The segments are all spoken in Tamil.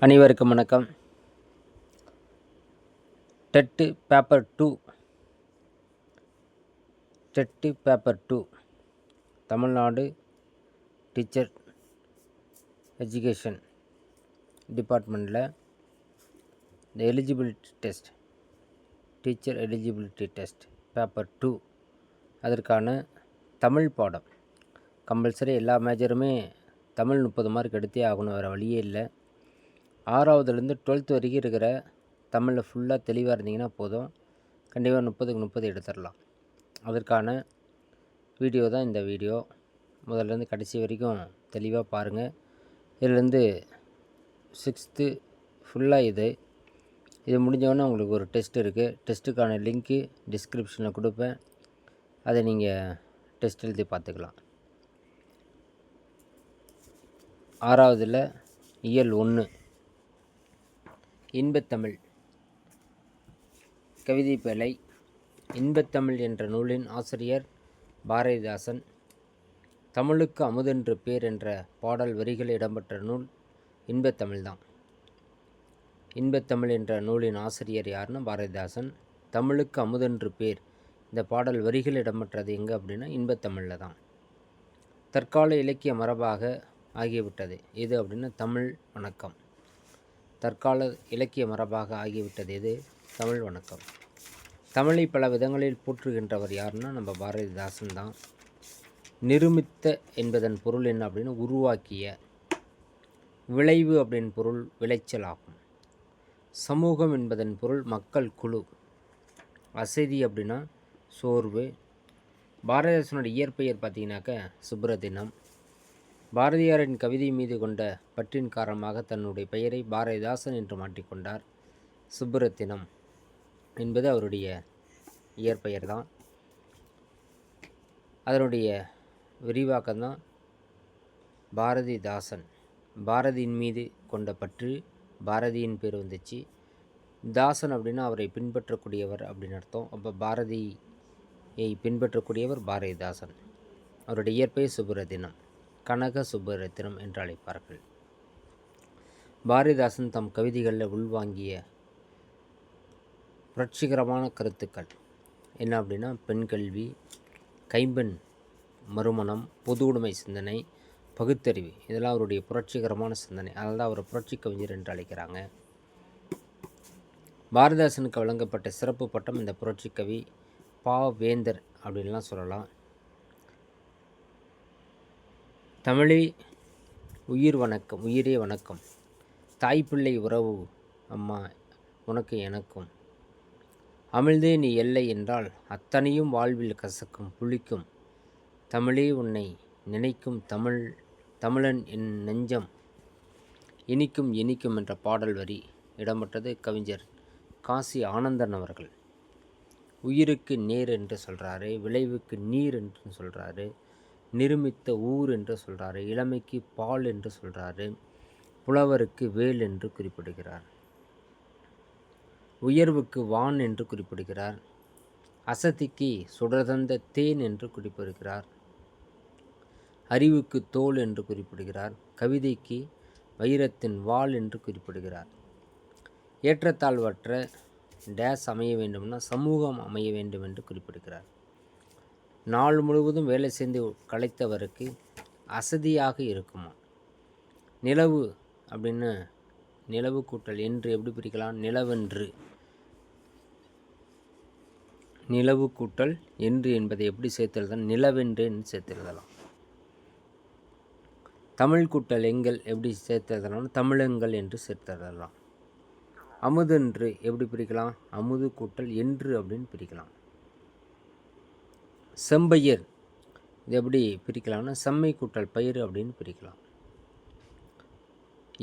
அனைவருக்கும் வணக்கம். TET paper two. TET paper two. Tamil Nadu teacher education டிபார்ட்மெண்ட்டில் இந்த eligibility test teacher eligibility test paper two. அதற்கான தமிழ் பாடம். கம்பல்சரி எல்லா மேஜருமே தமிழ் முப்பது மார்க் எடுத்தே ஆகணும் வேறு வழியே இல்லை. ஆறாவதுலேருந்து டுவெல்த் வரைக்கும் இருக்கிற தமிழில் ஃபுல்லாக தெளிவாக இருந்தீங்கன்னா போதும். கண்டிப்பாக முப்பதுக்கு முப்பது எடுத்துடலாம். அதற்கான வீடியோ தான் இந்த வீடியோ. முதல்லேருந்து கடைசி வரைக்கும் தெளிவாக பாருங்கள் இதுலேருந்து சிக்ஸ்த்து ஃபுல்லாக இது. இது முடிஞ்சவொடனே உங்களுக்கு ஒரு டெஸ்ட் இருக்குது டெஸ்ட்டுக்கான லிங்க்கு டிஸ்கிரிப்ஷனில் கொடுப்பேன். அதை நீங்கள் டெஸ்ட் எழுதி பார்த்துக்கலாம். ஆறாவதில் இயல் ஒன்று இன்பத்தமிழ். கவிதை பேழை இன்பத்தமிழ் என்ற நூலின் ஆசிரியர் பாரதிதாசன். தமிழுக்கு அமுதென்று பேர் என்ற பாடல் வரிகள் இடம்பெற்ற நூல் இன்பத்தமிழ்தான் இன்பத்தமிழ் என்ற நூலின் ஆசிரியர் யாருன்னா பாரதிதாசன். தமிழுக்கு அமுதென்று பேர் இந்த பாடல் வரிகள் இடம்பெற்றது எங்கே அப்படின்னா இன்பத்தமிழில் தான். தற்கால இலக்கிய மரபாக ஆகிவிட்டது. எது அப்படின்னா தமிழ் வணக்கம். தற்கால இலக்கிய மரபாக ஆகிவிட்டது எது? தமிழ் வணக்கம். தமிழை பல விதங்களில் போற்றுகின்றவர் யாருன்னா நம்ம பாரதிதாசன் தான். நிருமித்த என்பதன் பொருள் என்ன அப்படின்னு உருவாக்கிய விளைவு அப்படின் பொருள் விளைச்சல் ஆகும். சமூகம் என்பதன் பொருள் மக்கள் குழு. அசதி அப்படின்னா சோர்வு. பாரதிதாசனோட இயற்பெயர் பார்த்தீங்கன்னாக்க சுப்ரதினம். பாரதியாரின் கவிதை மீது கொண்ட பற்றின் காரணமாக தன்னுடைய பெயரை பாரதிதாசன் என்று மாட்டிக்கொண்டார் சுப்புரத்தினம் என்பது அவருடைய இயற்பெயர் தான் அதனுடைய விரிவாக்கம் தான் பாரதிதாசன். பாரதியின் மீது கொண்ட பற்று பாரதியின் பேர் வந்துச்சு. தாசன் அப்படின்னா அவரை பின்பற்றக்கூடியவர் அப்படின்னு அர்த்தம். அப்போ பாரதியை பின்பற்றக்கூடியவர் பாரதிதாசன். அவருடைய இயற்பெயர் சுப்புரத்தினம். கனக சுப்பரத்தினம் என்று அழைப்பார்கள். பாரதிதாசன் தம் கவிதைகளில் உள்வாங்கிய புரட்சிகரமான கருத்துக்கள். என்ன அப்படின்னா பெண் கல்வி கைம்பெண் மறுமணம் பொது உடைமை சிந்தனை பகுத்தறிவு. இதெல்லாம் அவருடைய புரட்சிகரமான சிந்தனை. அதனால் தான் அவர் புரட்சி கவிஞர் என்று அழைக்கிறாங்க. பாரதிதாசனுக்கு வழங்கப்பட்ட சிறப்பு பட்டம் இந்த புரட்சி கவி பா. வேந்தர் அப்படின்லாம் சொல்லலாம். தமிழே உயிர் வணக்கம் உயிரே வணக்கம். தாய்ப்பிள்ளை உறவு அம்மா உனக்கு எனக்கும். அமிழ்தே நீ எல்லை என்றால் அத்தனையும் வாழ்வில் கசக்கும் புளிக்கும். தமிழே உன்னை நினைக்கும் தமிழ் தமிழன் என் நெஞ்சம். இனிக்கும் இனிக்கும் என்ற பாடல் வரி இடம்பெற்றது கவிஞர் காசி ஆனந்தன் அவர்கள். உயிருக்கு நேர் என்று சொல்கிறாரு விளைவுக்கு நீர் என்று சொல்கிறாரு நிருமித்த ஊர் என்று சொல்கிறாரு இளமைக்கு பால் என்று சொல்கிறாரு புலவருக்கு வேல் என்று குறிப்பிடுகிறார் உயர்வுக்கு வான் என்று குறிப்பிடுகிறார் அசதிக்கு சுடர்தந்த தேன் என்று குறிப்பிடுகிறார் அறிவுக்கு தோல் என்று குறிப்பிடுகிறார் கவிதைக்கு வைரத்தின் வாள் என்று குறிப்பிடுகிறார். ஏற்றத்தாழ்வற்ற டேஸ் அமைய வேண்டும்னா சமூகம் அமைய வேண்டும் என்று குறிப்பிடுகிறார். நாள் முழுவதும் வேலை செய்து களைத்தவருக்கு அசதியாக இருக்குமா? நிலவு அப்படின்னு நிலவு கூட்டல் என்று எப்படி பிரிக்கலாம்? நிலவென்று. நிலவு கூட்டல் என்று என்பதை எப்படி சேர்த்தெழுதலாம்? நிலவென்று என்று சேர்த்தெழுதலாம். தமிழ் கூட்டல் எங்கள் எப்படி சேர்த்தெழுதலாம் தமிழங்கள் என்று சேர்த்தெழுதலாம். அமுதென்று எப்படி பிரிக்கலாம்? அமுது கூட்டல் என்று அப்படின்னு பிரிக்கலாம். செம்பயிர். இது எப்படி பிரிக்கலாம்னா செம்மை கூட்டல் பயிர் அப்படின்னு பிரிக்கலாம்.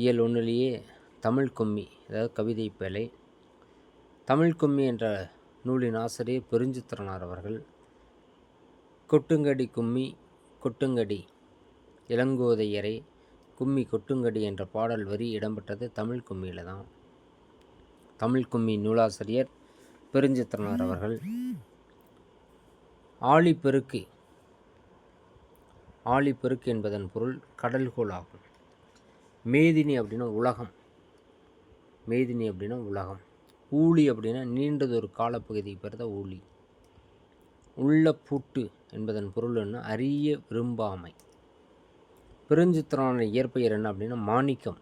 இயல் ஒன்றுலேயே தமிழ் கும்மி அதாவது கவிதை பேலை தமிழ் கும்மி என்ற நூலின் ஆசிரியர் பெருஞ்சித்திரனார் அவர்கள் கொட்டுங்கடி கும்மி கொட்டுங்கடி இளங்கோதையரை கும்மி கொட்டுங்கடி என்ற பாடல் வரி இடம்பெற்றது தமிழ் கும்மியில் தான். தமிழ் கும்மி நூலாசிரியர் பெருஞ்சித்திரனார் அவர்கள். ஆழிப்பெருக்கு. ஆழிப்பெருக்கு என்பதன் பொருள் கடல்கோள் ஆகும். மேதினி அப்படின்னா உலகம். மேதினி அப்படின்னா உலகம். ஊழி அப்படின்னா நீண்டதொரு காலப்பகுதியை பேர் தான் ஊழி. உள்ள பூட்டு என்பதன் பொருள் என்ன? அரிய விரும்பாமை. பெருஞ்சித்திரான இயற்பெயர் என்ன அப்படின்னா மாணிக்கம்.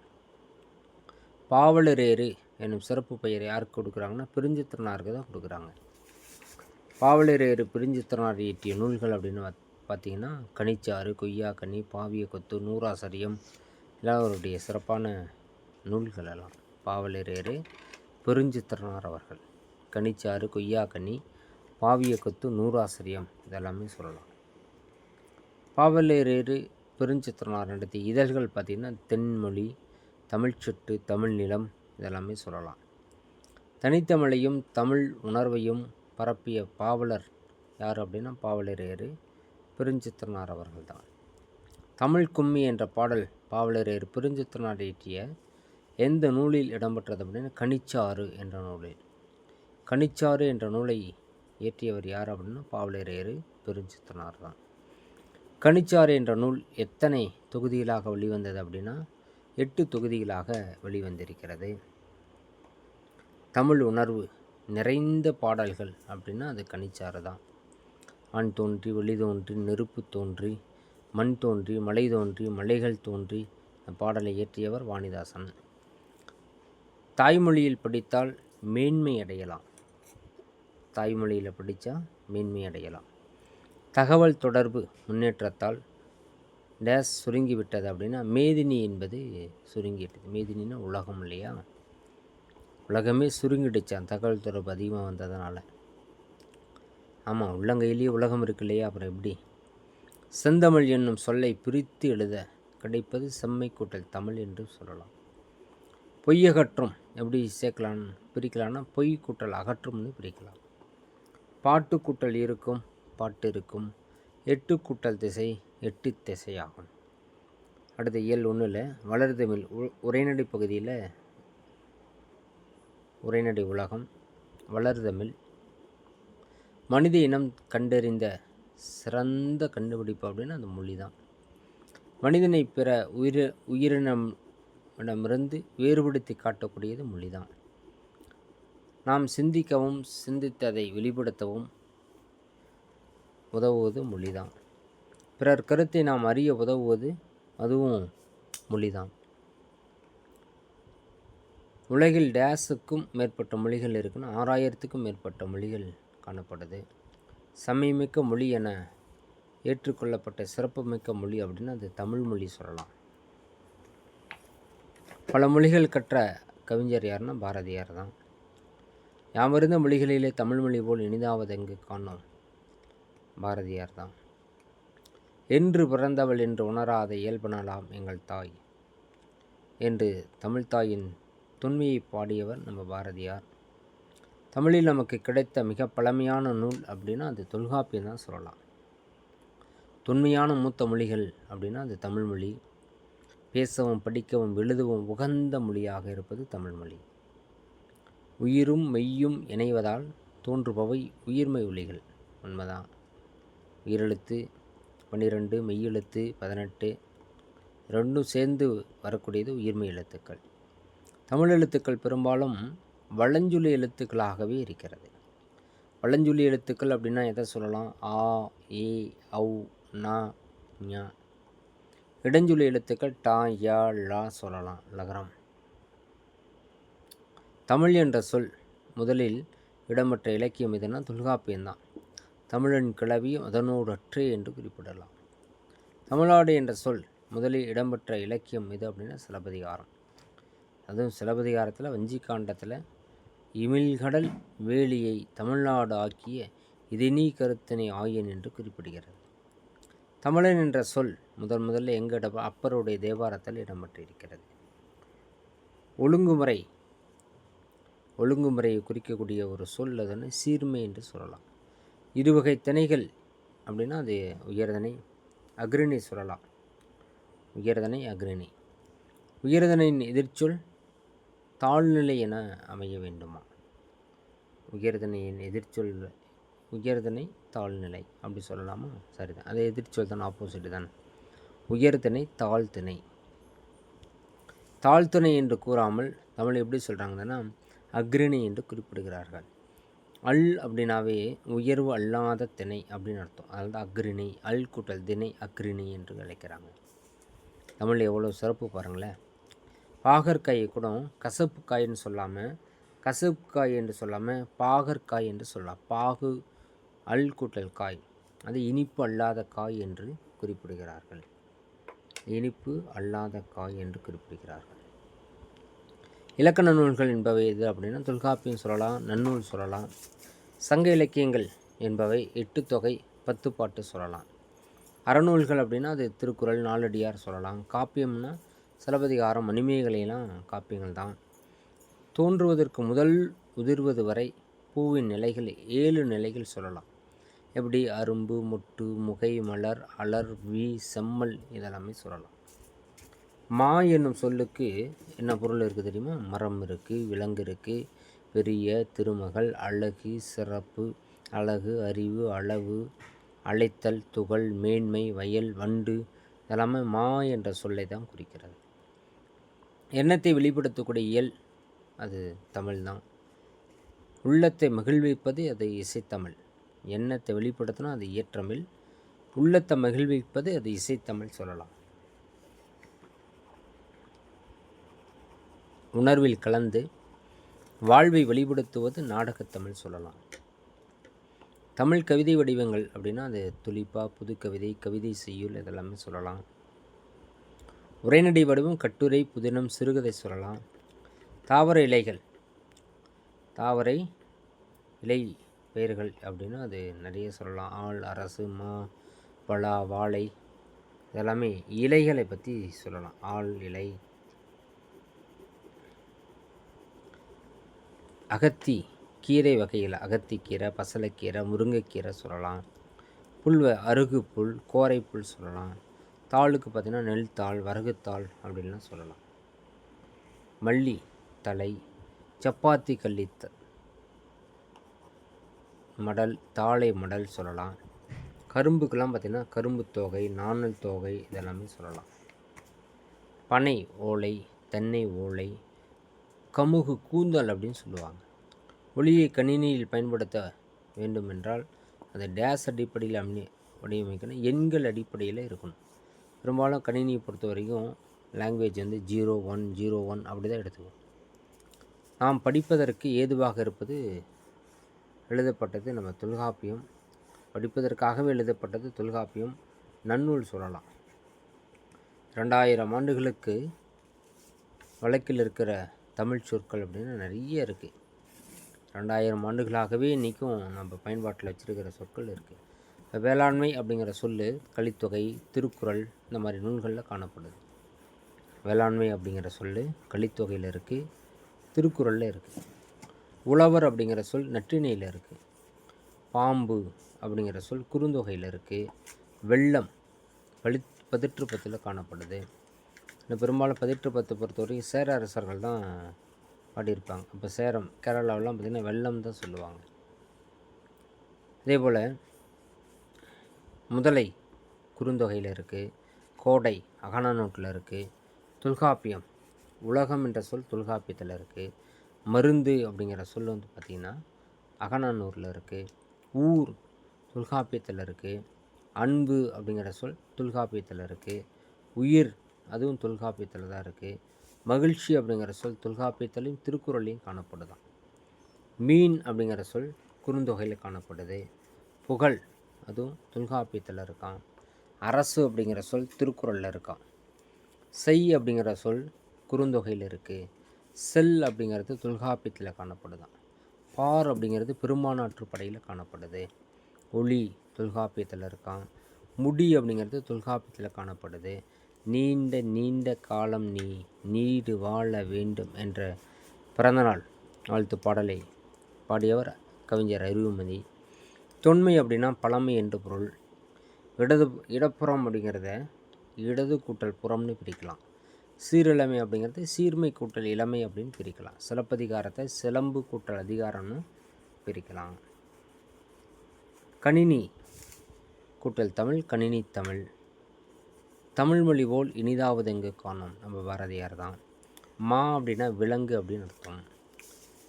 பாவலரேறு என்னும் சிறப்பு பெயர் யாருக்கு கொடுக்குறாங்கன்னா பிரிஞ்சித்திரனாருக்கு தான் கொடுக்குறாங்க. பாவலரேறு பிரிஞ்சித்திரனார் இயற்றிய நூல்கள் அப்படின்னு பார்த்தீங்கன்னா கனிச்சாறு கொய்யா கனி பாவிய கொத்து நூறாசரியம் எல்லாம் அவருடைய சிறப்பான நூல்கள் எல்லாம். பாவலரேறு பெருஞ்சித்திரனார் அவர்கள். கனிச்சாறு கொய்யா கனி பாவிய கொத்து நூறாசிரியம் இதெல்லாமே சொல்லலாம். பாவலரேறு பெருஞ்சித்திரனார் நடத்திய இதழ்கள் பார்த்திங்கன்னா தென்மொழி தமிழ்ச்சொட்டு தமிழ் நிலம் இதெல்லாமே சொல்லலாம். தனித்தமிழையும் தமிழ் உணர்வையும் பரப்பிய பாவலர் யார் அப்படின்னா பாவலரேறு பெருஞ்சித்திரனார் அவர்கள் தான் தமிழ் கும்மி என்ற பாடல் பாவலரேறு பெருஞ்சித்திரனார் இயற்றிய எந்த நூலில் இடம்பெற்றது அப்படின்னா கனிச்சாறு என்ற நூலில். கனிச்சாறு என்ற நூலை இயற்றியவர் யார் அப்படின்னா பாவலரேறு பெருஞ்சித்திரனார் தான் கனிச்சாறு என்ற நூல் எத்தனை தொகுதிகளாக வெளிவந்தது அப்படின்னா எட்டு தொகுதிகளாக வெளிவந்திருக்கிறது. தமிழ் உணர்வு நிறைந்த பாடல்கள் அப்படின்னா அது கனிச்சாறு தான். ஆண் தோன்றி வெளி தோன்றி நெருப்பு தோன்றி மண் தோன்றி மலை தோன்றி மலைகள் தோன்றி இந்த பாடலை இயற்றியவர் வாணிதாசன். தாய்மொழியில் படித்தால் மேன்மை அடையலாம். தாய்மொழியில் படித்தா மேன்மை அடையலாம். தகவல் தொடர்பு முன்னேற்றத்தால் டேஸ் சுருங்கிவிட்டது அப்படின்னா மேதினி என்பது சுருங்கிட்டது மேதினின்னா உலகம் இல்லையா? உலகமே சுருங்கிடுச்சான் தகவல் தொடர்பு அதிகமாக வந்ததுனால. ஆமாம் உள்ளங்கையிலேயே உலகம் இருக்கு இல்லையா? அப்புறம் எப்படி? செந்தமிழ் என்னும் சொல்லை பிரித்து எழுத கிடைப்பது செம்மை கூட்டல் தமிழ் என்று சொல்லலாம். பொய்யகற்றும் எப்படி சேர்க்கலாம் பிரிக்கலாம்னா பொய் கூட்டல் அகற்றும்னு பிரிக்கலாம். பாட்டு கூட்டல் இருக்கும் பாட்டு இருக்கும். எட்டு கூட்டல் திசை எட்டு திசையாகும். அடுத்த இயல் ஒன்றில் வளர்தமிழ் உ- உரைநடை பகுதியில் உரைநடை உலகம் வளர்தமிழ். மனித இனம் கண்டறிந்த சிறந்த கண்டுபிடிப்பு அப்படின்னு அந்த மொழி தான் மனிதனை பிற உயிர உயிரினமிடமிருந்து வேறுபடுத்தி காட்டக்கூடியது மொழி தான் நாம் சிந்திக்கவும் சிந்தித்ததை வெளிப்படுத்தவும் உதவுவது மொழிதான். பிறர் கருத்தை நாம் அறிய உதவுவது அதுவும் மொழிதான். உலகில் டேஸுக்கும் மேற்பட்ட மொழிகள் இருக்குன்னு ஆறாயிரத்துக்கும் மேற்பட்ட மொழிகள் காணப்படுது. சமயமிக்க மொழி என ஏற்றுக்கொள்ளப்பட்ட சிறப்புமிக்க மொழி அப்படின்னு அது தமிழ் மொழி சொல்லலாம். பல மொழிகள் கற்ற கவிஞர் யாருன்னா பாரதியார் தான். யாமறிந்த மொழிகளிலே தமிழ் மொழி போல் இனிதாவது எங்கு காணோம்? பாரதியார் தான். என்று பிறந்தவள் என்று உணராத இயல்பனாலாம் எங்கள் தாய். என்று தமிழ்தாயின் தொன்மையை பாடியவர் நம்ம பாரதியார். தமிழில் நமக்கு கிடைத்த மிக பழமையான நூல் அப்படின்னா அது தொல்காப்பியம் தான் சொல்லலாம். தொன்மையான மூத்த மொழிகள் அப்படின்னா அது தமிழ்மொழி பேசவும் படிக்கவும் எழுதவும் உகந்த மொழியாக இருப்பது தமிழ்மொழி உயிரும் மெய்யும் இணைவதால் தோன்றுபவை உயிர்மை ஒலிகள் உண்மைதான். உயிரெழுத்து பன்னிரெண்டு மெய்யெழுத்து பதினெட்டு ரெண்டும் சேர்ந்து வரக்கூடியது உயிர்மை எழுத்துக்கள். தமிழ் எழுத்துக்கள் பெரும்பாலும் வளஞ்சொலி எழுத்துக்களாகவே இருக்கிறது. வளஞ்சொலி எழுத்துக்கள் அப்படின்னா எதை சொல்லலாம்? ஆ ஏ ஔ நா ஞா. இடஞ்சொலி எழுத்துக்கள் டா யா லா சொல்லலாம். லகரம் தமிழ் என்ற சொல் முதலில் இடம்பெற்ற இலக்கியம் எதுனா தொல்காப்பியம்தான் தமிழன் கிளவி அதனோடற்றே என்று குறிப்பிடலாம். தமிழ்நாடு என்ற சொல் முதலில் இடம்பெற்ற இலக்கியம் எது அப்படின்னா சிலப்பதிகாரம். அதுவும் சிலப்பதிகாரத்தில் வஞ்சிக்காண்டத்தில் இமிழ்கடல் வேலியை தமிழ்நாடு ஆக்கிய நீ கருத்தினை ஆயன் என்று குறிப்பிடுகிறது. தமிழன் என்ற சொல் முதல் முதல்ல எங்கிட அப்பருடைய தேவாரத்தில் இடம்பெற்றிருக்கிறது. ஒழுங்குமுறை ஒழுங்குமுறையை குறிக்கக்கூடிய ஒரு சொல் அதனை சீர்மை என்று சொல்லலாம். இருவகை திணைகள் அப்படின்னா அது உயர்தனை அக்ரிணி சொல்லலாம். உயர்தனை அக்ரிணி. உயர்தனையின் எதிர்ச்சொல் தாழ்நிலை என அமைய வேண்டுமா? உயர்தனையின் எதிர்ச்சொல் உயர்தனை தாழ்நிலை அப்படி சொல்லலாமா? சரிதான். அது எதிர்ச்சொல் தான் ஆப்போசிட் தான். உயர்தனை தாழ்த்திணை தாழ்த்திணை என்று கூறாமல் தமிழ் எப்படி சொல்கிறாங்கன்னா அக்ரிணி என்று குறிப்பிடுகிறார்கள். அல் அப்படின்னாவே உயர்வு அல்லாத திணை அப்படின்னு அர்த்தம். அதாவது அக்ரிணை அக்ரிணி அல் கூட்டல் திணை அக்ரிணி என்று அழைக்கிறாங்க. தமிழ் எவ்வளோ சிறப்பு பாருங்களேன். பாகற்காயை கூட கசப்புக்காயின்னு சொல்லாமல் கசப்புக்காய் என்று சொல்லாமல் பாகற்காய் என்று சொல்லலாம். பாகு அல் கூட்டல் காய். அது இனிப்பு அல்லாத காய் என்று குறிப்பிடுகிறார்கள். இனிப்பு அல்லாத காய் என்று குறிப்பிடுகிறார்கள். இலக்கண நூல்கள் என்பவை எது அப்படின்னா தொல்காப்பியம் சொல்லலாம் நன்னூல் சொல்லலாம் சங்க இலக்கியங்கள் என்பவை எட்டு தொகை பத்து பாட்டு சொல்லலாம். அறநூல்கள் அப்படின்னா அது திருக்குறள் நாலடியார் சொல்லலாம். காப்பியம்னா சிலப்பதிகாரம் மணிமேகலையெல்லாம் காப்பியங்கள் தான் தோன்றுவதற்கு முதல் உதிர்வது வரை பூவின் நிலைகள் ஏழு நிலைகள் சொல்லலாம். எப்படி? அரும்பு முட்டு முகை மலர் அலர் வி செம்மல் இதெல்லாமே சொல்லலாம். மா என்னும் சொல்லுக்கு என்ன பொருள் இருக்குது தெரியுமா? மரம் இருக்குது விலங்கு இருக்குது பெரிய திருமகள் அழகு சிறப்பு அழகு அறிவு அளவு அழைத்தல் துகள் மேன்மை வயல் வண்டு இதெல்லாமே மா என்ற சொல்லை தான் குறிக்கிறது. எண்ணத்தை வெளிப்படுத்தக்கூடிய இயல் அது தமிழ் தான் உள்ளத்தை மகிழ்விப்பது அது இசைத்தமிழ். எண்ணத்தை வெளிப்படுத்தினா அது இயற்றமிழ். உள்ளத்தை மகிழ்விப்பது அது இசைத்தமிழ் சொல்லலாம். உணர்வில் கலந்து வாழ்வை வெளிப்படுத்துவது நாடகத்தமிழ் சொல்லலாம். தமிழ் கவிதை வடிவங்கள் அப்படின்னா அது துளிப்பா புது கவிதை கவிதை செய்யுள் இதெல்லாமே சொல்லலாம். உரைநடை வடிவம் கட்டுரை புதினம் சிறுகதை சொல்லலாம். தாவர இலைகள். தாவரை இலை பெயர்கள் அப்படின்னா அது நிறைய சொல்லலாம். ஆள் அரசு மா பலா வாழை இதெல்லாமே இலைகளை பற்றி சொல்லலாம். ஆள் இலை. அகத்தி கீரை வகையில் அகத்திக்கீரை பசலைக்கீரை முருங்கைக்கீரை சொல்லலாம். புல் அருகு புல் கோரை புல் சொல்லலாம். தாளுக்கு பார்த்திங்கன்னா நெல் தாள் வரகுத்தாள் அப்படின்லாம் சொல்லலாம். மல்லி தலை சப்பாத்தி கள்ளித்த மடல் தாளை மடல் சொல்லலாம். கரும்புக்கெல்லாம் பார்த்திங்கன்னா கரும்பு தோகை நாணல் தோகை இதெல்லாமே சொல்லலாம். பனை ஓலை தென்னை ஓலை கமுகு கூந்தல் அப்படின்னு சொல்லுவாங்க. ஒளியை கணினியில் பயன்படுத்த வேண்டுமென்றால் அதை டேஸ் அடிப்படையில் அம்மி வடிவமைக்கணும். எண்கள் அடிப்படையில் இருக்கணும். பெரும்பாலும் கணினியை பொறுத்த வரைக்கும் லாங்குவேஜ் வந்து ஜீரோ ஒன் ஜீரோ ஒன் அப்படி தான் எடுத்துக்குவோம். நாம் படிப்பதற்கு ஏதுவாக இருப்பது எழுதப்பட்டது நம்ம தொல்காப்பியம் படிப்பதற்காகவே எழுதப்பட்டது தொல்காப்பியம் நன்னூல் சொல்லலாம். ரெண்டாயிரம் ஆண்டுகளுக்கு வழக்கில் இருக்கிற தமிழ் சொற்கள் அப்படின்னு நிறைய இருக்குது ரெண்டாயிரம் ஆண்டுகளாகவே இன்றைக்கும் நம்ம பயன்பாட்டில் வச்சுருக்கிற சொற்கள் இருக்குது வேளாண்மை அப்படிங்கிற சொல் கலித்தொகை திருக்குறள் இந்த மாதிரி நூல்களில் காணப்படுது. வேளாண்மை அப்படிங்கிற சொல் கலித்தொகையில் இருக்குது திருக்குறளில் இருக்குது உழவர் அப்படிங்கிற சொல் நற்றிணையில் இருக்குது பாம்பு அப்படிங்கிற சொல் குறுந்தொகையில் இருக்குது வெள்ளம் பளி பதிற்றுப்பத்தில் காணப்படுது. இந்த பெரும்பாலும் பதிற்றுப்பத்தை பொறுத்தவரைக்கும் சேர அரசர்கள் தான் பாடியிருப்பாங்க. இப்போ சேரம் கேரளாவெலாம் பார்த்திங்கன்னா வெள்ளம் தான் சொல்லுவாங்க. அதே போல் முதலை குறுந்தொகையில் இருக்குது கோடை அகனானூட்டில் இருக்குது தொல்காப்பியம் உலகம் என்ற சொல் தொல்காப்பியத்தில் இருக்குது மருந்து அப்படிங்கிற சொல் வந்து பார்த்திங்கன்னா அகநானூரில் இருக்குது ஊர் தொல்காப்பியத்தில் இருக்குது அன்பு அப்படிங்கிற சொல் தொல்காப்பியத்தில் இருக்குது உயிர் அதுவும் தொல்காப்பியத்தில் தான் இருக்குது மகிழ்ச்சி அப்படிங்கிற சொல் தொல்காப்பியத்திலையும் திருக்குறளையும் காணப்படுதான். மீன் அப்படிங்கிற சொல் குறுந்தொகையில் காணப்படுது புகழ் அதுவும் தொல்காப்பியத்தில் இருக்கான். அரசு அப்படிங்கிற சொல் திருக்குறளில் இருக்கான். செய் அப்படிங்கிற சொல் குறுந்தொகையில் இருக்குது செல் அப்படிங்கிறது தொல்காப்பியத்தில் காணப்படுதான். பார் அப்படிங்கிறது பெருமானாற்று படையில் காணப்படுது. ஒளி தொல்காப்பியத்தில் இருக்கான். முடி அப்படிங்கிறது தொல்காப்பியத்தில் காணப்படுது. நீண்ட நீண்ட காலம் நீ நீடு வாழ வேண்டும் என்ற பிறந்தநாள் வாழ்த்து பாடலை பாடியவர் கவிஞர் அறிவுமதி தொன்மை அப்படின்னா பழமை என்று பொருள். இடது இடப்புறம் அப்படிங்கிறத இடது கூட்டல் புறம்னு பிரிக்கலாம். சீரிழமை அப்படிங்கிறது சீர்மை கூட்டல் இளமை அப்படின்னு பிரிக்கலாம். சிலப்பதிகாரத்தை சிலம்பு கூட்டல் அதிகாரம்னு பிரிக்கலாம். கணினி கூட்டல் தமிழ் கணினி தமிழ். தமிழ்மொழி போல் இனிதாவது எங்கு காணும்? நம்ம பாரதியார் தான். மா அப்படின்னா விலங்கு அப்படின்னு அர்த்தம்.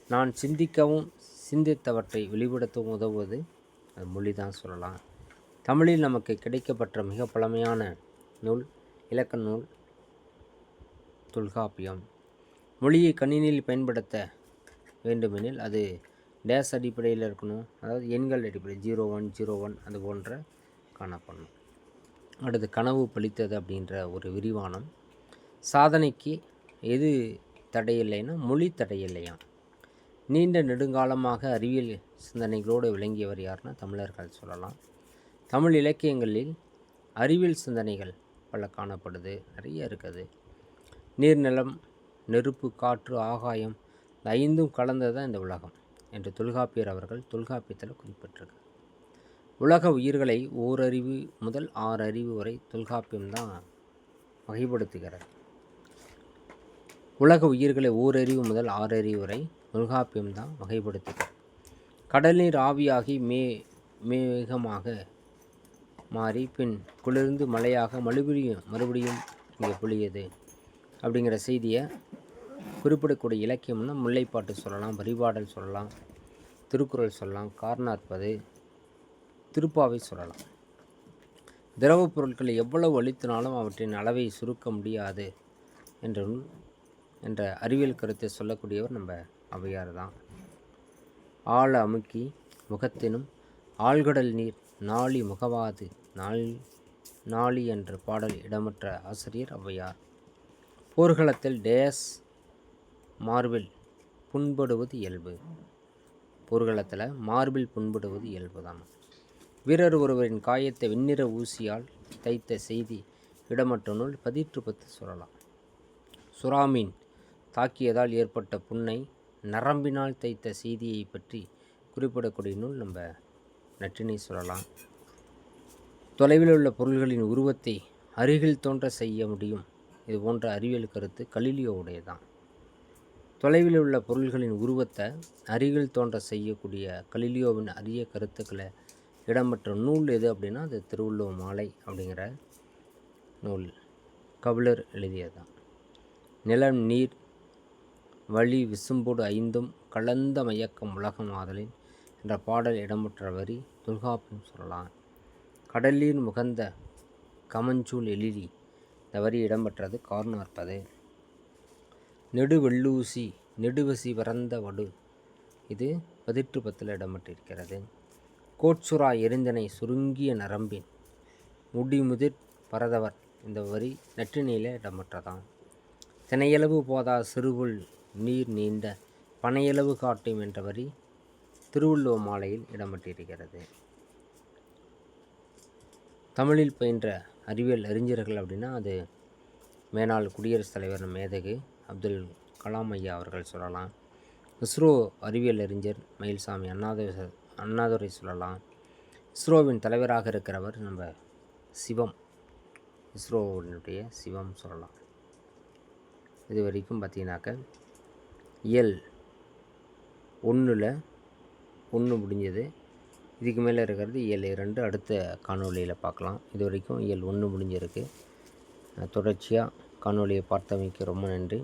நான் சிந்திக்கவும் சிந்தித்தவற்றை வெளிப்படுத்தவும் உதவுவது அது மொழி தான் சொல்லலாம். தமிழில் நமக்கு கிடைக்கப்பட்ட மிக பழமையான நூல் இலக்க நூல் தொல்காப்பியம். மொழியை கணினியில் பயன்படுத்த வேண்டுமெனில் அது டேஸ் அடிப்படையில் இருக்கணும். அதாவது எண்கள் அடிப்படை ஜீரோ ஒன் ஜீரோ ஒன் அது போன்ற காணப்படணும். அடுத்து கனவு பலித்தது அப்படின்ற ஒரு விரிவானம் சாதனைக்கு எது தடையில்லைன்னா மொழி தடையில்லையாம். நீண்ட நெடுங்காலமாக அறிவியல் சிந்தனைகளோடு விளங்கியவர் யாருன்னா தமிழர்கள் சொல்லலாம். தமிழ் இலக்கியங்களில் அறிவியல் சிந்தனைகள் பல காணப்படுது நிறைய இருக்குது. நீர்நிலம் நெருப்பு காற்று ஆகாயம் இந்த ஐந்தும் கலந்தது தான் இந்த உலகம் என்று தொல்காப்பியர் அவர்கள் தொல்காப்பியத்தில் குறிப்பிட்டிருக்கு. உலக உயிர்களை ஓரறிவு முதல் ஆறு அறிவு வரை தொல்காப்பியம் தான் வகைப்படுத்துகிறது. உலக உயிர்களை ஓரறிவு முதல் ஆறறிவு வரை தொல்காப்பியம் தான் வகைப்படுத்துகிறது கடல்நீர் ஆவியாகி மே மேகமாக மாறி பின் குளிர்ந்து மழையாக மறுபடியும் மறுபடியும் இங்கே பொழியது அப்படிங்கிற செய்தியை குறிப்பிடக்கூடிய இலக்கியம்னா முல்லைப்பாட்டு சொல்லலாம் பரிபாடல் சொல்லலாம் திருக்குறள் சொல்லலாம் கார்னாற்பது திருப்பாவை சொல்லலாம். திரவப் பொருட்களை எவ்வளவு அளித்தினாலும் அவற்றின் அளவை சுருக்க முடியாது என்ற என்ற அறிவியல் கருத்தை சொல்லக்கூடியவர் நம்ம ஔவையார் தான். ஆழ அமுக்கி முகத்தினும் ஆழ்கடல் நீர் நாளி முகவாது நாள் நாளி என்ற பாடல் இடமற்ற ஆசிரியர் ஔவையார் போர்க்களத்தில் டேஸ் மார்பில் புண்படுவது இயல்பு. போர்க்களத்தில் மார்பில் புண்படுவது இயல்பு தான். வீரர் ஒருவரின் காயத்தை வெண்ணிற ஊசியால் தைத்த செய்தி இடமற்ற நூல் பதிற்று பத்து சொல்லலாம் சுறாமீன் தாக்கியதால் ஏற்பட்ட புண்ணை நரம்பினால் தைத்த செய்தியை பற்றி குறிப்பிடக்கூடிய நூல் நம்ம நற்றினை சொல்லலாம். தொலைவில் உள்ள பொருள்களின் உருவத்தை அருகில் தோன்ற செய்ய முடியும். இது போன்ற அறிவியல் கருத்து கலிலியோவுடையதான். தொலைவில் உள்ள பொருள்களின் உருவத்தை அருகில் தோன்ற செய்யக்கூடிய கலிலியோவின் அரிய கருத்துக்களை இடம்பெற்ற நூல் எது அப்படின்னா அது திருவள்ளுவர் மாலை அப்படிங்கிற நூல். கபிலர் எழுதியதுதான். நிலம் நீர் வழி விசும்போடு ஐந்தும் கலந்த மயக்கம் உலகம் ஆதலின் என்ற பாடல் இடம்பெற்ற வரி தொல்காப்பியம் சொல்லலாம் கடலில் முகந்த கமஞ்சூல் எழிலி இந்த வரி இடம்பெற்றது கார்னார்ப்பது நெடுவெள்ளூசி நெடுவசி பரந்த வடு இது பதிற்று பத்தில் இடம்பெற்றிருக்கிறது. கோட்சுரா எரிந்தனை சுருங்கிய நரம்பின் முடிமுதிர் பரதவர் இந்த வரி நற்றினியில் இடம்பெற்றதாம். தினையளவு போதா சிறுகுள் நீர் நீண்ட பனையளவு காட்டும் என்ற வரி திருவள்ளுவ மாலையில் இடம்பெற்றிருக்கிறது. தமிழில் பயின்ற அறிவியல் அறிஞர்கள் அப்படின்னா அது மேனாள் குடியரசுத் தலைவர் மேதகு அப்துல் கலாம் ஐயா அவர்கள் சொல்லலாம். இஸ்ரோ அறிவியல் அறிஞர் மயில்சாமி அண்ணாதுரை அண்ணாதுரை சொல்லலாம். இஸ்ரோவின் தலைவராக இருக்கிறவர் நம்ம சிவம். இஸ்ரோவினுடைய சிவம் சொல்லலாம். இது வரைக்கும் பார்த்தீங்கன்னாக்க இயல். ஒன்றில் ஒன்று முடிஞ்சது. இதுக்கு மேலே இருக்கிறது இயல். இரண்டு அடுத்த காணொலியில் பார்க்கலாம். இது வரைக்கும் இயல் ஒன்று முடிஞ்சிருக்கு. தொடர்ச்சியாக காணொலியை பார்த்தமைக்கு ரொம்ப நன்றி.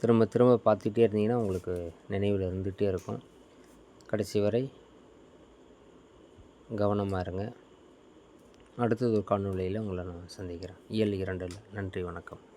திரும்ப திரும்ப பார்த்துட்டே இருந்தீங்கன்னா உங்களுக்கு நினைவில் இருந்துகிட்டே இருக்கும். கடைசி வரை கவனமாக இருங்க. அடுத்தது ஒரு காணொலியில் உங்களை நான் சந்திக்கிறேன். இயல் இரண்டில். நன்றி வணக்கம்.